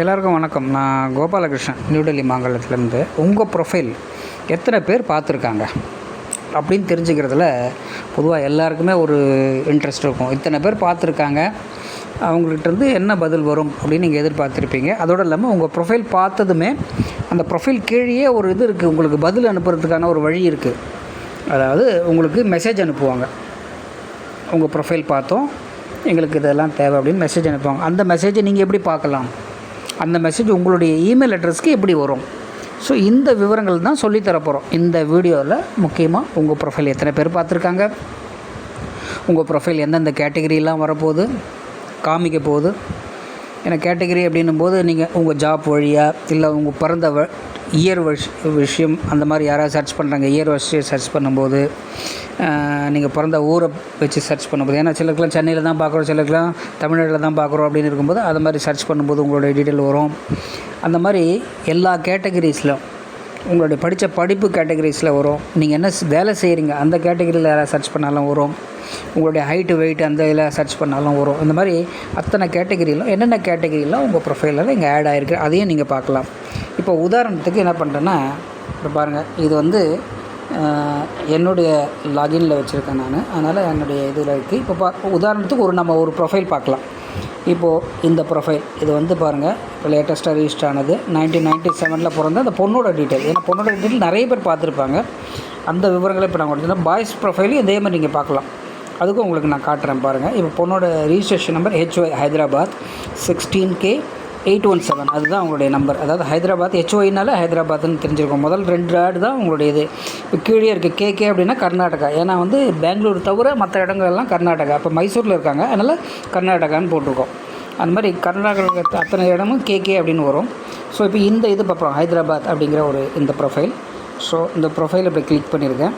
எல்லாருக்கும் வணக்கம். நான் கோபாலகிருஷ்ணன் நியூடெல்லி மாங்கலத்துலேருந்து உங்கள் ப்ரொஃபைல் எத்தனை பேர் பார்த்துருக்காங்க? அப்படின்னு தெரிஞ்சுக்கிறதுல பொதுவாக எல்லாருக்குமே ஒரு இன்ட்ரெஸ்ட் இருக்கும். இத்தனை பேர் பார்த்துருக்காங்க. அவங்கள்ட்டருந்து என்ன பதில் வரும் அப்படின்னு நீங்கள் எதிர்பார்த்துருப்பீங்க. அதோடு இல்லாமல் உங்கள் ப்ரொஃபைல் பார்த்ததுமே அந்த ப்ரொஃபைல் கீழேயே ஒரு இது இருக்குது உங்களுக்கு பதில் அனுப்புறதுக்கான ஒரு வழி இருக்குது அதாவது உங்களுக்கு மெசேஜ் அனுப்புவாங்க. உங்கள் ப்ரொஃபைல் பார்த்தோம். எங்களுக்கு இதெல்லாம் தேவை அப்படின்னு மெசேஜ் அனுப்புவாங்க. அந்த மெசேஜை நீங்கள் எப்படி பார்க்கலாம்? அந்த மெசேஜ் உங்களுடைய இமெயில் அட்ரஸ்க்கு எப்படி வரும்? ஸோ இந்த விவரங்கள் தான் சொல்லித்தரப்போகிறோம் போகிறோம் இந்த வீடியோவில் முக்கியமாக உங்கள் ப்ரொஃபைல் எத்தனை பேர் பார்த்துருக்காங்க? உங்கள் ப்ரொஃபைல் எந்தெந்த கேட்டகரியெலாம் வரப்போகுது? காமிக்க போகுது? ஏன்னா கேட்டகரி அப்படின்னும் போது நீங்கள் உங்கள் ஜாப் வழியாக இல்லை உங்கள் பிறந்த வ இயர் விஷ் விஷயம் அந்த மாதிரி யாராவது சர்ச் பண்ணுறாங்க இயர் விஷயம் சர்ச் பண்ணும்போது நீங்கள் பிறந்த ஊரை வச்சு சர்ச் பண்ணும்போது ஏன்னா சிலருக்குலாம் சென்னையில் தான் பார்க்குறோம் சிலருக்குலாம் தமிழ்நாட்டில் தான் பார்க்குறோம் அப்படின்னு இருக்கும்போது அது மாதிரி சர்ச் பண்ணும்போது உங்களுடைய டீட்டெயில் வரும். அந்த மாதிரி எல்லா கேட்டகரிஸ்லையும் உங்களுடைய படித்த படிப்பு கேட்டகரிஸில் வரும். நீங்கள் என்ன வேலை செய்கிறீங்க அந்த கேட்டகரியில் யாராவது சர்ச் பண்ணாலும் வரும். உங்களுடைய ஹைட்டு வெயிட் அந்த இதில் சர்ச் பண்ணாலும் வரும். இந்த மாதிரி அத்தனை கேட்டகரியிலும் என்னென்ன கேட்டகிரிலாம் உங்கள் ப்ரொஃபைலில் இங்கே ஆட் ஆகிருக்கு அதையும் நீங்கள் பார்க்கலாம். இப்போ உதாரணத்துக்கு என்ன பண்ணுறேன்னா இப்போ பாருங்கள் இது வந்து என்னுடைய லாகின்ல வச்சுருக்கேன் நான். அதனால் என்னுடைய இதில் இருக்குது இப்போ பா உதாரணத்துக்கு ஒரு நம்ம ஒரு ப்ரொஃபைல் பார்க்கலாம். இப்போது இந்த ப்ரொஃபைல் இது வந்து பாருங்கள் இப்போ லேட்டஸ்ட்டாக ரிஜிஸ்டர் ஆனது நைன்டீன் நைன்ட்டி செவனில் பிறந்த அந்த பொண்ணோட டீட்டெயில் ஏன்னா பொண்ணோட டீட்டெயில் நிறைய பேர் பார்த்துருப்பாங்க. அந்த விவரங்களை இப்போ நான் கொடுத்தேன் பாய்ஸ் ப்ரொஃபைலையும் இதே மாதிரி நீங்கள் பார்க்கலாம். அதுக்கும் உங்களுக்கு நான் காட்டுறேன் பாருங்கள் இப்போ பொண்ணோட registration number HY Hyderabad sixteen K eight one seven அதுதான் உங்களுடைய நம்பர் அதாவது ஹைதராபாத் ஹெச்ஒய்னால ஹைதராபாத்னு தெரிஞ்சிருக்கும். முதல் ரெண்டு ஆடு தான் உங்களுடைய இது. இப்போ கீழே இருக்குது கேகே அப்படின்னா கர்நாடகா. ஏன்னா வந்து பெங்களூர் தவிர மற்ற இடங்கள்லாம் கர்நாடகா. இப்போ மைசூரில் இருக்காங்க. அதனால் கர்நாடகான்னு போட்டிருக்கோம். அந்த மாதிரி கர்நாடகா அத்தனை இடமும் கேகே அப்படின்னு வரும். ஸோ இப்போ இந்த இது பார்ப்போம். ஹைதராபாத் அப்படிங்கிற ஒரு இந்த ப்ரொஃபைல் ஸோ இந்த ப்ரொஃபைல் இப்போ கிளிக் பண்ணியிருக்கேன்.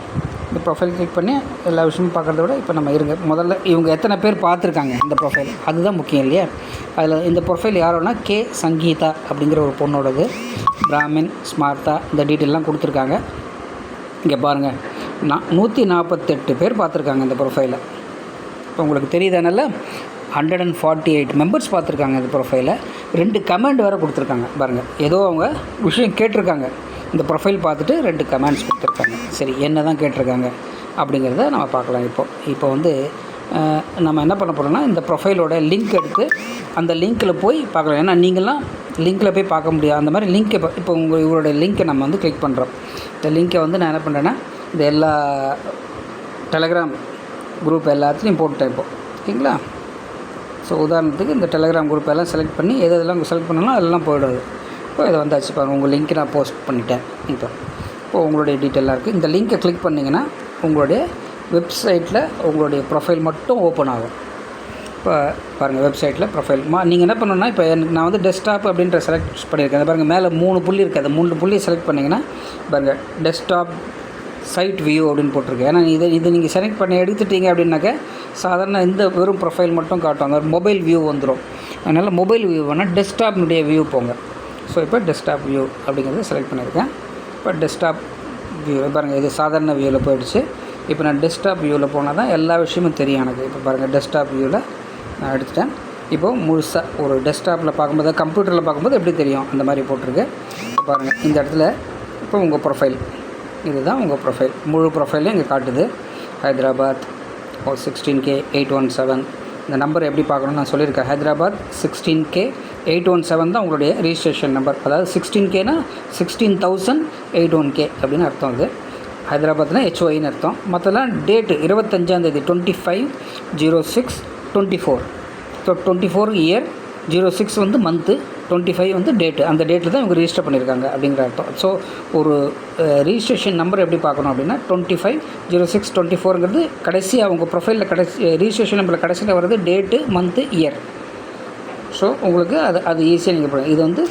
இந்த ப்ரொஃபைல் கிளிக் பண்ணி எல்லா விஷயமும் பார்க்குறத விட இப்போ நம்ம இருங்க. முதல்ல இவங்க எத்தனை பேர் பார்த்துருக்காங்க இந்த ப்ரொஃபைல் அதுதான் முக்கியம் இல்லையா? அதில் இந்த ப்ரொஃபைல் யாரோன்னா கே சங்கீதா அப்படிங்கிற ஒரு பொண்ணோடது. பிராமின் ஸ்மார்த்தா இந்த டீட்டெயிலெலாம் கொடுத்துருக்காங்க. இங்கே பாருங்கள் நான் நூற்றி நாற்பத்தெட்டு பேர் பார்த்துருக்காங்க இந்த ப்ரொஃபைலை இப்போ உங்களுக்கு தெரியுதானல்ல? Hundred and forty eight members பார்த்துருக்காங்க இந்த ப்ரொஃபைலை ரெண்டு கமெண்ட் வேறு கொடுத்துருக்காங்க. பாருங்கள் ஏதோ அவங்க விஷயம் கேட்டிருக்காங்க. இந்த ப்ரொஃபைல் பார்த்துட்டு ரெண்டு கமெண்ட்ஸ் கொடுத்துருக்காங்க. சரி என்ன தான் கேட்டிருக்காங்க அப்படிங்கிறத நம்ம பார்க்கலாம் இப்போ. இப்போ வந்து நம்ம என்ன பண்ண போகிறோம்னா இந்த ப்ரொஃபைலோட லிங்க் எடுத்து அந்த லிங்க்கில் போய் பார்க்கலாம். ஏன்னா நீங்களாம் லிங்க்கில் போய் பார்க்க முடியாது. அந்த மாதிரி லிங்க்கை இப்போ இப்போ உங்கள் இவரோட லிங்க்கை நம்ம வந்து கிளிக் பண்ணுறோம் இந்த லிங்க்கை வந்து நான் என்ன பண்ணுறேன்னா இந்த எல்லா டெலகிராம் குரூப் எல்லாத்துலேயும் போட்டுட்டேன் இப்போ. ஓகேங்களா? ஸோ உதாரணத்துக்கு இந்த டெலகிராம் குரூப் எல்லாம் செலக்ட் பண்ணி எது எதெல்லாம் செலக்ட் பண்ணணும் அதெல்லாம் போயிடாது இப்போ இதை வந்தாச்சு பாருங்கள் உங்கள் லிங்க் நான் போஸ்ட் பண்ணிட்டேன். இப்போ இப்போ உங்களுடைய டீட்டெயிலாக இருக்குது இந்த லிங்க்கை கிளிக் பண்ணிங்கன்னா உங்களுடைய வெப்சைட்டில் உங்களுடைய ப்ரொஃபைல் மட்டும் ஓப்பன் ஆகும். இப்போ பாருங்கள் வெப்சைட்டில் ப்ரொஃபைல் மா நீங்கள் என்ன பண்ணணும்னா இப்போ எனக்கு நான் வந்து டெஸ்க்டாப் அப்படின்ற செலக்ட் பண்ணியிருக்கேன். பாருங்கள் மேலே மூணு புள்ளி இருக்குது அந்த மூணு புள்ளி செலக்ட் பண்ணிங்கன்னா பாருங்கள் டெஸ்க்டாப் சைட் வியூ அப்படின்னு போட்டிருக்கேன் ஏன்னா இதை இது நீங்கள் செலக்ட் பண்ணி எடுத்துட்டீங்க அப்படின்னாக்க சாதாரண இந்த வெறும் ப்ரொஃபைல் மட்டும் காட்டும். அந்த மொபைல் வியூ வந்துடும் அதனால் மொபைல் வியூ வேணால் டெஸ்க்டாப்னுடைய வியூ போங்க. ஸோ இப்போ டெஸ்க்டாப் வியூ அப்படிங்கிறத செலக்ட் பண்ணியிருக்கேன். இப்போ டெஸ்க்டாப் வியூ பாருங்கள் இது சாதாரண வியூவில் போயிடுச்சு. இப்போ நான் டெஸ்க்டாப் வியூவில் போனால் தான் எல்லா விஷயமும் தெரியும் எனக்கு. இப்போ பாருங்கள் டெஸ்க்டாப் வியூவில் நான் எடுத்துட்டேன். இப்போது முழுசாக ஒரு டெஸ்க்டாப்பில் பார்க்கும்போது கம்ப்யூட்டரில் பார்க்கும்போது எப்படி தெரியும்? அந்த மாதிரி போட்டிருக்கு. பாருங்கள் இந்த இடத்துல இப்போ உங்கள் ப்ரொஃபைல் இதுதான் உங்கள் ப்ரொஃபைல் முழு ப்ரொஃபைலும் இங்கே காட்டுது. Hyderabad O sixteen K eight one seven இந்த நம்பர் எப்படி பார்க்கணும்னு நான் சொல்லியிருக்கேன். Hyderabad sixteen K eight one seven தான் உங்களுடைய ரிஜிஸ்ட்ரேஷன் நம்பர் அதாவது sixteen கேனா sixteen thousand eight one K அப்படின்னு அர்த்தம் அது. ஹைதராபாத்னா ஹெச்ஒய்னு அர்த்தம். மற்றெல்லாம் date இருபத்தஞ்சாந்தேதி twenty five zero six twenty four so twenty four year zero six வந்து மந்த்து டுவெண்ட்டி ஃபைவ் வந்து டேட்டு அந்த டேட்டில் தான் இவங்க ரிஜிஸ்டர் பண்ணியிருக்காங்க அப்படிங்கிற அர்த்தம். ஸோ ஒரு ரிஜிஸ்ட்ரேஷன் நம்பர் எப்படி பார்க்கணும் அப்படின்னா twenty five zero six twenty ஃபோருங்கிறது கடைசி அவங்க ப்ரொஃபைலில் கடைசி ரிஜிஸ்ட்ரேஷன் நம்பரில் கடைசியில் வர்றது டேட்டு மந்த்து இயர் ஸோ உங்களுக்கு அது அது ஈஸியாக நீங்கள் போடலாம் இது வந்து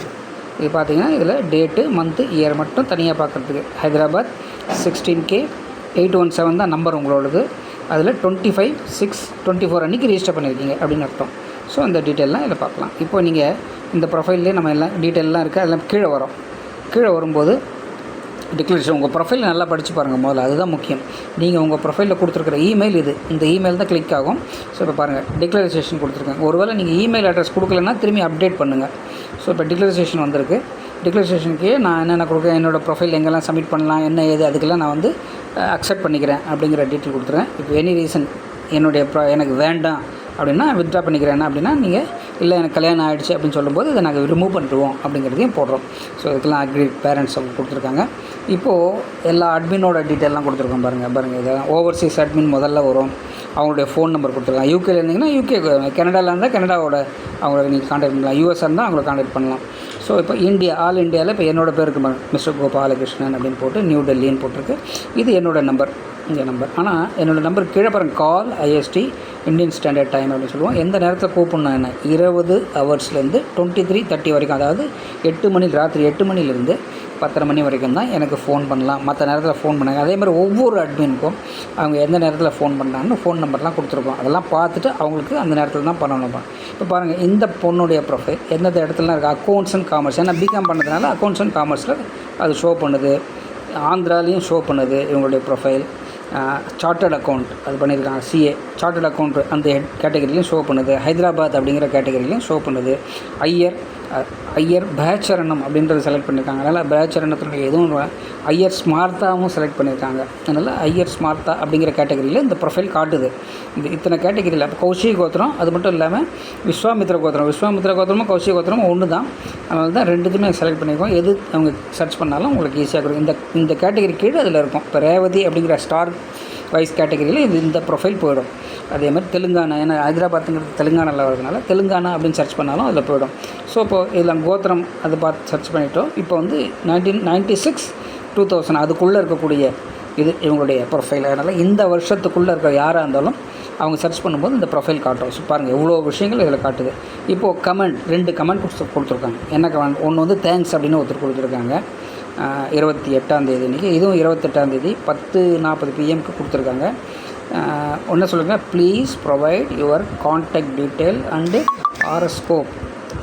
இது பார்த்தீங்கன்னா இதில் டேட்டு மந்த்து இயர் மட்டும் தனியாக பார்க்குறதுக்கு Hyderabad sixteen K eight one seven தான் நம்பர் உங்களோடது. அதில் twenty five six twenty four அன்றைக்கி ரிஜிஸ்டர் பண்ணியிருக்கீங்க அப்படின்னு அர்த்தம். ஸோ அந்த டீட்டெயிலாம் இதில் பார்க்கலாம் இப்போ நீங்கள் இந்த ப்ரொஃபைல்லே நம்ம எல்லாம் டீட்டெயிலெலாம் இருக்குது அதெல்லாம் கீழே வரும். கீழே வரும்போது டிக்ளரேஷன் உங்கள் ப்ரொஃபைல் நல்லா படித்து பாருங்கள் முதல்ல. அதுதான் முக்கியம். நீங்கள் உங்கள் ப்ரொஃபைலில் கொடுத்துருக்குற இமெயில் இது. இந்த இமெயில் தான் கிளிக் ஆகும். ஸோ இப்போ பாருங்கள் டிக்ளரேஷன் கொடுத்துருக்கேன். ஒருவேளை நீங்கள் இமெயில் அட்ரஸ் கொடுக்கலன்னா திரும்பி அப்டேட் பண்ணுங்கள் ஸோ இப்போ டிக்ளரேஷன் வந்திருக்கு. டிக்ளரேஷனுக்கு நான் என்னென்ன கொடுக்குறேன் என்னோடய ப்ரொஃபைல் எங்கெல்லாம் சப்மிட் பண்ணலாம் என்ன ஏது அதுக்கெல்லாம் நான் வந்து அக்செப்ட் பண்ணிக்கிறேன் அப்படிங்கிற டீட்டெயில் கொடுத்துறேன் இப்போ எனி ரீசன் என்னுடைய ப்ரா எனக்கு வேண்டாம் அப்படின்னா வித்ட்ரா பண்ணிக்கிறேன். அப்படின்னா நீங்கள் இல்லை எனக்கு கல்யாணம் ஆகிடுச்சு அப்படின்னு சொல்லும்போது இதை நாங்கள் ரிமூவ் பண்ணிடுவோம் அப்படிங்கிறதையும் போடுறோம். ஸோ இதுக்கெல்லாம் அக்ரி பேரண்ட்ஸ் அவங்க கொடுத்துருக்காங்க. இப்போது எல்லா அட்மினோட டீட்டெயிலாம் கொடுத்துருக்கோம் பாருங்கள் பாருங்கள் இதெல்லாம் ஓவர்சீஸ் அட்மின் முதல்ல வரும். அவங்களுடைய ஃபோன் நம்பர் கொடுத்துருக்காங்க யூகேல இருந்தீங்கன்னா யூகே கனடாவில் இருந்தால் கனடாவோட அவங்கள நீங்கள் காண்டாக்ட் பண்ணலாம். யூஎஸ் இருந்தால் அவங்கள காண்டாக்ட் பண்ணலாம். ஸோ இப்போ இந்தியா ஆல் இந்தியாவில் இப்போ என்னோட பேருக்கு மிஸ்டர் கோபாலகிருஷ்ணன் அப்படின்னு போட்டு நியூ டெல்லின்னு போட்டிருக்கு. இது என்னோடய நம்பர் இந்த நம்பர் ஆனால் என்னோடய நம்பர் கீழே பாருங்கள் கால் ஐஎஸ்டி இந்தியன் ஸ்டாண்டர்ட் டைம் அப்படின்னு சொல்லுவோம். எந்த நேரத்தில் கூப்பிட்னா என்ன? இருபது ஹவர்ஸ்லேருந்து டுவெண்ட்டி த்ரீ தேர்ட்டி வரைக்கும். அதாவது எட்டு மணி ராத்திரி எட்டு மணிலேருந்து பத்தரை மணி வரைக்கும் தான் எனக்கு ஃபோன் பண்ணலாம். மற்ற நேரத்தில் ஃபோன் பண்ணாங்க. அதே மாதிரி ஒவ்வொரு அட்மினுக்கும் அவங்க எந்த நேரத்தில் ஃபோன் பண்ணாங்கன்னு ஃபோன் நம்பர்லாம் கொடுத்துருக்கோம். அதெல்லாம் பார்த்துட்டு அவங்களுக்கு அந்த நேரத்தில் தான் பண்ணணும் இப்போ பாருங்கள் இந்த பொண்ணுடைய ப்ரொஃபைல் எந்தெந்த இடத்துலலாம் இருக்குது அக்கௌண்ட்ஸ் அண்ட் காமர்ஸ் ஏன்னா பிகாம் பண்ணதுனால அக்கௌண்ட்ஸ் அண்ட் காமர்ஸில் அது ஷோ பண்ணுது. ஆந்திராலையும் ஷோ பண்ணுது இவங்களுடைய ப்ரொஃபைல் சார்ட்டர்ட் அக்கௌண்ட் அது பண்ணியிருக்காங்க சிஏ சார்ட்டர்ட் அக்கௌண்ட் அந்த கேட்டகரியிலையும் ஷோ பண்ணுது. ஹைதராபாத் அப்படிங்கிற கேட்டகரியிலையும் ஷோ பண்ணுது. ஐயர் ஐயர் பேச்சரணம் அப்படின்றத செலக்ட் பண்ணியிருக்காங்க அதனால் பேச்சரணத்தினுடைய எதுவும் ஐயர் ஸ்மார்த்தாவும் செலக்ட் பண்ணியிருக்காங்க அதனால் ஐயர் ஸ்மார்த்தா அப்படிங்கிற கேட்டகரியில் இந்த ப்ரொஃபைல் காட்டுது. இந்த இத்தனை கேட்டகரியில் அப்போ கௌஷிக கோத்திரம் அது மட்டும் இல்லாமல் விஸ்வாமித்ர கோத்திரம். விஸ்வாமித்ர கோத்திரமும் கௌஷிக கோத்திரமும் ஒன்று தான் அதனால தான் ரெண்டுத்துமே செலக்ட் பண்ணியிருக்கோம் எது அவங்க சர்ச் பண்ணாலும் உங்களுக்கு ஈஸியாக இருக்கும் இந்த இந்த கேட்டகரி கீழே அதில் இருக்கும். இப்போ ரேவதி அப்படிங்கிற ஸ்டார் வைஸ் கேட்டகரியில் இது இந்த ப்ரொஃபைல் போயிடும். அதே மாதிரி தெலுங்கானா ஏன்னா ஹைதராபாத்துங்கிறது தெலுங்கானாவில் வரதுனால தெலுங்கானா அப்படின்னு சர்ச் பண்ணாலும் அதில் போயிடும். ஸோ இப்போது இதில் கோத்திரம் அதை பார்த்து சர்ச் பண்ணிட்டோம். இப்போ வந்து nineteen ninety six two thousand அதுக்குள்ளே இருக்கக்கூடிய இது இவங்களுடைய ப்ரொஃபைல் அதனால் இந்த வருஷத்துக்குள்ளே இருக்கிற யாராக இருந்தாலும் அவங்க சர்ச் பண்ணும்போது இந்த ப்ரொஃபைல் காட்டும். ஸோ பாருங்கள் எவ்வளோ விஷயங்கள் இதில் காட்டுது. இப்போது கமெண்ட் ரெண்டு கமெண்ட் கொடுத்து கொடுத்துருக்காங்க. என்ன கமெண்ட் ஒன்று வந்து தேங்க்ஸ் அப்படின்னு ஒருத்தர் கொடுத்துருக்காங்க. இருபத்தி எட்டாம் தேதி இன்றைக்கி இதுவும் இருபத்தெட்டாம் தேதி பத்து நாற்பது பிஎம்க்கு கொடுத்துருக்காங்க. ஒன்று சொல்லுங்கள் please provide your contact detail and horoscope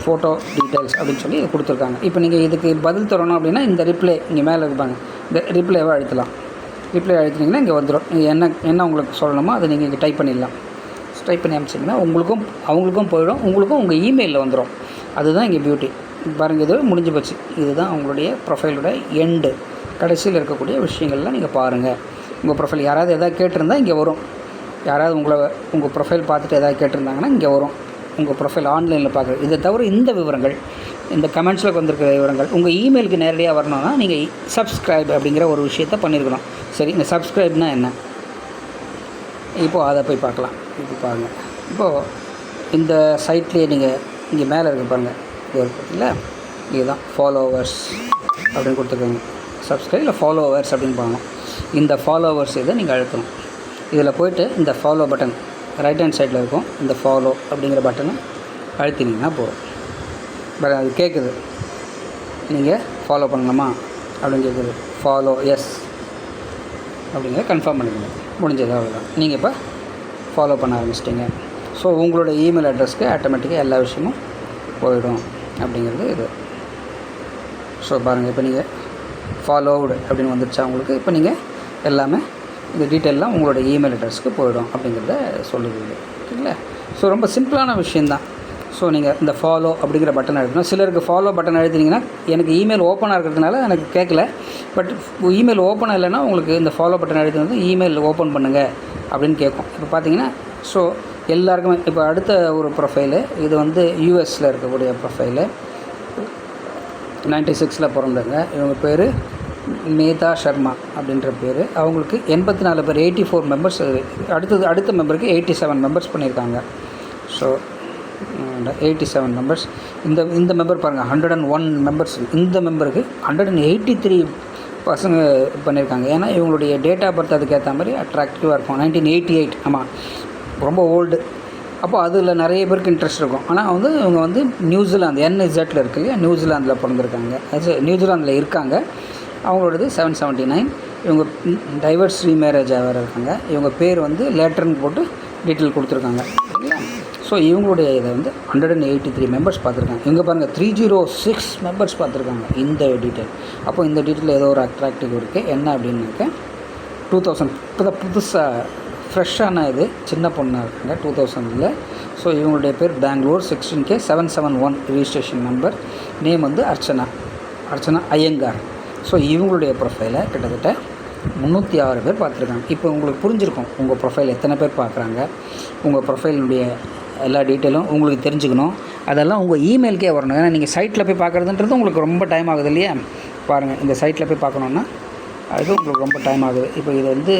photo details அப்படின்னு சொல்லி கொடுத்துருக்காங்க. இப்போ நீங்கள் இதுக்கு பதில் தரணும் அப்படின்னா இந்த ரிப்ளை இங்கே மேலே இருப்பாங்க இந்த ரிப்ளைவாக அழுத்தலாம். ரிப்ளை அழுத்தினீங்கன்னா இங்கே வந்துடும் என்ன என்ன உங்களுக்கு சொல்லணுமோ அதை நீங்கள் இங்கே டைப் பண்ணிடலாம். டைப் பண்ணி அனுப்பிச்சிங்கன்னா உங்களுக்கும் அவங்களுக்கும் போயிடும். உங்களுக்கும் உங்கள் இமெயிலில் வந்துடும் அதுதான் இங்கே பியூட்டி பாருங்கள் இது முடிஞ்சு போச்சு. இதுதான் அவங்களுடைய ப்ரொஃபைலோட எண்டு கடைசியில் இருக்கக்கூடிய விஷயங்கள்லாம் நீங்கள் பாருங்கள் உங்கள் ப்ரொஃபைல் யாராவது எதாவது கேட்டிருந்தால் இங்கே வரும். யாராவது உங்களை உங்கள் ப்ரொஃபைல் பார்த்துட்டு எதாவது கேட்டிருந்தாங்கன்னா இங்கே வரும். உங்கள் ப்ரொஃபைல் ஆன்லைனில் பார்க்குறது இதை தவிர இந்த விவரங்கள் இந்த கமெண்ட்ஸில் வந்திருக்கிற விவரங்கள் உங்கள் இமெயிலுக்கு நேரடியாக வரணும்னா நீங்கள் சப்ஸ்கிரைப் அப்படிங்கிற ஒரு விஷயத்த பண்ணியிருக்கணும் சரி இந்த சப்ஸ்கிரைப்னா என்ன? இப்போது அதை போய் பார்க்கலாம். இப்போ பாருங்கள் இப்போது இந்த சைட்லேயே நீங்கள் இங்கே மேலே இருக்க பாருங்கள் இது பார்த்தீங்களா இதுதான் ஃபாலோவர்ஸ் அப்படின்னு கொடுத்துருக்காங்க. சப்ஸ்கிரைப் இல்லை ஃபாலோவர்ஸ் அப்படின்னு பண்ணணும் இந்த ஃபாலோவர்ஸ் இதை நீங்கள் அழுத்தணும். இதில் போயிட்டு இந்த ஃபாலோ பட்டன் ரைட் ஹேண்ட் சைடில் இருக்கும். இந்த ஃபாலோ அப்படிங்கிற பட்டனை அழுத்தினீங்கன்னா போதும். பட் அது கேட்குது நீங்கள் ஃபாலோ பண்ணலாமா அப்படின்னு கேட்குது ஃபாலோ எஸ் அப்படிங்கிற கன்ஃபார்ம் பண்ணிக்கணும் முடிஞ்சது அவ்வளோதான் நீங்கள் இப்போ ஃபாலோ பண்ண ஆரம்பிச்சிட்டிங்க. ஸோ உங்களோட இமெயில் அட்ரஸ்க்கு ஆட்டோமேட்டிக்காக எல்லா விஷயமும் போயிடும். அப்படிங்கிறது இது. ஸோ பாருங்கள் இப்போ நீங்கள் ஃபாலோவுடு அப்படின்னு வந்துருச்சா உங்களுக்கு இப்போ நீங்கள் எல்லாமே இந்த டீட்டெயிலாம் உங்களோட இமெயில் அட்ரஸ்க்கு போயிடும் அப்படிங்கிறத சொல்லுவீங்க ஓகேங்களா ஸோ ரொம்ப சிம்பிளான விஷயந்தான் ஸோ நீங்கள் இந்த ஃபாலோ அப்படிங்கிற பட்டன் அழுத்தணும் சிலருக்கு ஃபாலோ பட்டன் அழுத்தினீங்கன்னா எனக்கு இமெயில் ஓப்பனாக இருக்கிறதுனால எனக்கு கேட்கல பட் இமெயில் ஓப்பனாக இல்லைன்னா உங்களுக்கு இந்த ஃபாலோ பட்டன் அழுத்தினது இமெயில் ஓப்பன் பண்ணுங்கள் அப்படின்னு கேட்கும் இப்போ பார்த்தீங்கன்னா ஸோ எல்லாருக்குமே இப்போ அடுத்த ஒரு ப்ரொஃபைலு இது வந்து யூஎஸில் இருக்கக்கூடிய ப்ரொஃபைலு நைன்டி சிக்ஸில் பிறந்தவங்க. இவங்க பேர் மேதா சர்மா அப்படின்ற பேர். அவங்களுக்கு எண்பத்தி நாலு பேர் எயிட்டி ஃபோர் மெம்பர்ஸ் அடுத்தது அடுத்த மெம்பருக்கு எயிட்டி செவன் மெம்பர்ஸ் பண்ணியிருக்காங்க. ஸோ எயிட்டி செவன் மெம்பர்ஸ் இந்த இந்த மெம்பர் பாருங்கள் ஹண்ட்ரட் அண்ட் ஒன் மெம்பர்ஸ் இந்த மெம்பருக்கு ஹண்ட்ரட் அண்ட் எயிட்டி த்ரீ பசங்க பண்ணியிருக்காங்க. ஏன்னா இவங்களுடைய டேட் ஆஃப் பர்த் அதுக்கேற்ற மாதிரி அட்ராக்டிவாக இருக்கும். நைன்டீன் எயிட்டி எயிட் ஆமாம் ரொம்ப ஓல்டு அப்போ அதில் நிறைய பேருக்கு இன்ட்ரெஸ்ட் இருக்கும். ஆனால் வந்து இவங்க வந்து நியூசிலாந்து என்இசட்டில் இருக்கு. இல்லையா நியூசிலாந்தில் பிறந்திருக்காங்க. நியூசிலாந்தில் இருக்காங்க. அவங்களோடது செவன் செவன்ட்டி நைன் இவங்க டைவர்ஸ் ரீமேரேஜ் வேறு இருக்காங்க. இவங்க பேர் வந்து லேட்டர்னு போட்டு டீட்டெயில் கொடுத்துருக்காங்க. சரிங்களா? ஸோ இவங்களுடைய இதை வந்து hundred and eighty three members பார்த்துருக்காங்க. இங்கே பாருங்கள் த்ரீ ஜீரோ சிக்ஸ் மெம்பர்ஸ் பார்த்துருக்காங்க. இந்த டீட்டெயில் அப்போ இந்த டீட்டெயில் ஏதோ ஒரு அட்ராக்டிவ் இருக்குது என்ன அப்படின்னாக்க டூ தௌசண்ட் இப்போ தான் புதுசாக ஃப்ரெஷ்ஷான இது சின்ன பொண்ணாக இருக்குங்க டூ தௌசண்டில் ஸோ இவங்களுடைய பேர் Bangalore sixteen K seven seven one registration number name வந்து அர்ச்சனா. அர்ச்சனா ஐயங்கார். ஸோ இவங்களுடைய ப்ரொஃபைலை கிட்டத்தட்ட முந்நூற்றி ஆறு பேர் பார்த்துருக்காங்க. இப்போ உங்களுக்கு புரிஞ்சிருக்கும் உங்கள் ப்ரொஃபைல் எத்தனை பேர் பார்க்குறாங்க. உங்கள் ப்ரொஃபைலினுடைய எல்லா டீட்டெயிலும் உங்களுக்கு தெரிஞ்சுக்கணும். அதெல்லாம் உங்கள் இமெயிலுக்கே வரணும். ஏன்னா நீங்கள் சைட்டில் போய் பார்க்குறதுன்றது உங்களுக்கு ரொம்ப டைம் ஆகுது இல்லையா? பாருங்கள் இந்த சைட்டில் போய் பார்க்கணுன்னா அது உங்களுக்கு ரொம்ப டைம் ஆகுது. இப்போ இது வந்து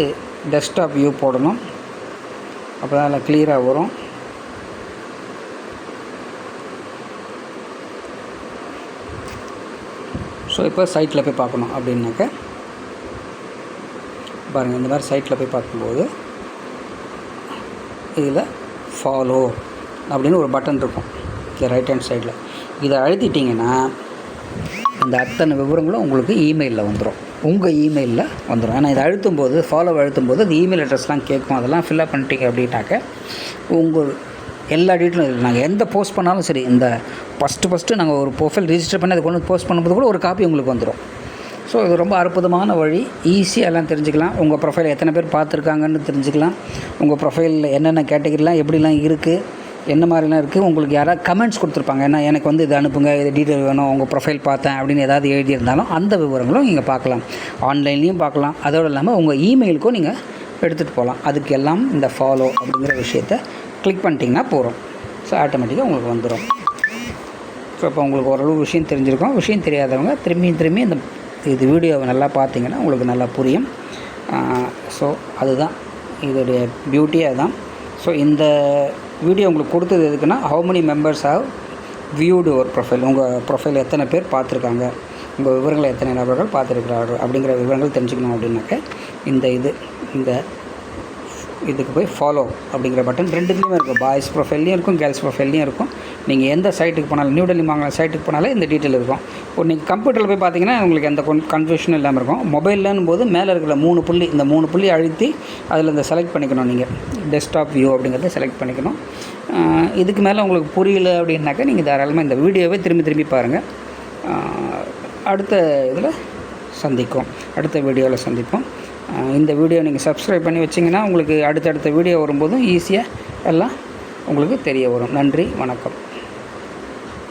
டெஸ்க்டாப் வியூ போடணும். அப்போ தான் அதில் க்ளியராக வரும். ஸோ இப்போ சைட்டில் போய் பார்க்கணும் அப்படின்னாக்க பாருங்கள் இந்த மாதிரி சைட்டில் போய் பார்க்கும்போது இதில் ஃபாலோ அப்படின்னு ஒரு பட்டன் இருக்கும். இந்த ரைட் ஹேண்ட் சைடில் இதை அழுத்திட்டிங்கன்னா இந்த அத்தனை விவரங்களும் உங்களுக்கு இமெயிலில் வந்துடும் உங்கள் இமெயிலில் வந்துடும் ஏன்னா இதை அழுத்தும் போது ஃபாலோ அழுத்தும் போது அந்த இமெயில் அட்ரஸ்லாம் கேட்கும். அதெல்லாம் ஃபில்அப் பண்ணிட்டீங்க அப்படின்னாக்க உங்கள் எல்லா டீட்டெயிலும் நாங்கள் எந்த போஸ்ட் பண்ணாலும் சரி இந்த ஃபஸ்ட்டு ஃபஸ்ட்டு நாங்கள் ஒரு ப்ரொஃபைல் ரிஜிஸ்டர் பண்ணி அதை கொண்டு போஸ்ட் பண்ணும்போது கூட ஒரு காப்பி உங்களுக்கு வந்துடும் ஸோ இது ரொம்ப அற்புதமான வழி. ஈஸியாக எல்லாம் தெரிஞ்சுக்கலாம். உங்கள் ப்ரொஃபைல் எத்தனை பேர் பார்த்துருக்காங்கன்னு தெரிஞ்சுக்கலாம். உங்கள் ப்ரொஃபைலில் என்னென்ன கேட்டகரிலாம் எப்படிலாம் இருக்குது என்ன மாதிரிலாம் இருக்குது உங்களுக்கு யாராவது கமெண்ட்ஸ் கொடுத்துருப்பாங்க. ஏன்னா எனக்கு வந்து இது அனுப்புங்க இது டீட்டெயில் வேணும் உங்கள் ப்ரொஃபைல் பார்த்தேன் அப்படின்னு ஏதாவது எழுதியிருந்தாலும் அந்த விவரங்களும் நீங்கள் பார்க்கலாம். ஆன்லைன்லேயும் பார்க்கலாம். அதோடு இல்லாமல் உங்கள் இமெயிலுக்கும் நீங்கள் எடுத்துகிட்டு போகலாம் அதுக்கு எல்லாம் இந்த ஃபாலோ அப்படிங்கிற விஷயத்த கிளிக் பண்ணிட்டீங்கன்னா போகிறோம் ஸோ ஆட்டோமேட்டிக்காக உங்களுக்கு வந்துடும் ஸோ இப்போ உங்களுக்கு ஓரளவு விஷயம் தெரிஞ்சிருக்கும். விஷயம் தெரியாதவங்க திரும்பியும் திரும்பி இந்த இது வீடியோவை நல்லா பார்த்தீங்கன்னா உங்களுக்கு நல்லா புரியும். ஸோ அதுதான். இதோடைய பியூட்டியே அதுதான் ஸோ இந்த வீடியோ உங்களுக்கு கொடுத்தது எதுக்குன்னா how many members have viewed ஒரு ப்ரொஃபைல் உங்கள் ப்ரொஃபைல் எத்தனை பேர் பார்த்துருக்காங்க? உங்கள் விவரங்களை எத்தனை நபர்கள் பார்த்துருக்கிறார்கள்? அப்படிங்கிற விவரங்கள் தெரிஞ்சுக்கணும் அப்படின்னாக்க இந்த இது இந்த இதுக்கு போய் ஃபாலோ அப்படிங்கிற பட்டன் ரெண்டுத்துலேயுமே இருக்கும். பாய்ஸ் ப்ரொஃபைல்லையும் இருக்கும் கேர்ள்ஸ் ப்ரொஃபைல்லையும் இருக்கும். நீங்கள் எந்த சைட்டுக்கு போனாலும் நியூ டெல்லி மாங்கல சைட்டுக்கு போனாலே இந்த டீட்டெயில் இருக்கும். இப்போ நீங்கள் கம்ப்யூட்டரில் போய் பார்த்தீங்கன்னா உங்களுக்கு எந்த கன்ஃபியூஷனும் இல்லாமல் இருக்கும். மொபைல்லன்னு போது மேலே இருக்கிற மூணு புள்ளி இந்த மூணு புள்ளி அழுத்தி அதில் இந்த செலக்ட் பண்ணிக்கணும் நீங்கள் டெஸ்க்டாப் வியூ அப்படிங்கிறத செலக்ட் பண்ணிக்கணும். இதுக்கு மேலே உங்களுக்கு புரியல அப்படின்னாக்கா நீங்கள் தாராளமாக இந்த வீடியோவை திரும்பி திரும்பி பாருங்கள் அடுத்த இதில் சந்திக்கும். அடுத்த வீடியோவில் சந்திப்போம். இந்த வீடியோ நீங்கள் சப்ஸ்கிரைப் பண்ணி வச்சிங்கன்னா உங்களுக்கு அடுத்தடுத்த வீடியோ வரும்போதும் ஈஸியாக எல்லாம் உங்களுக்கு தெரிய வரும். நன்றி வணக்கம்.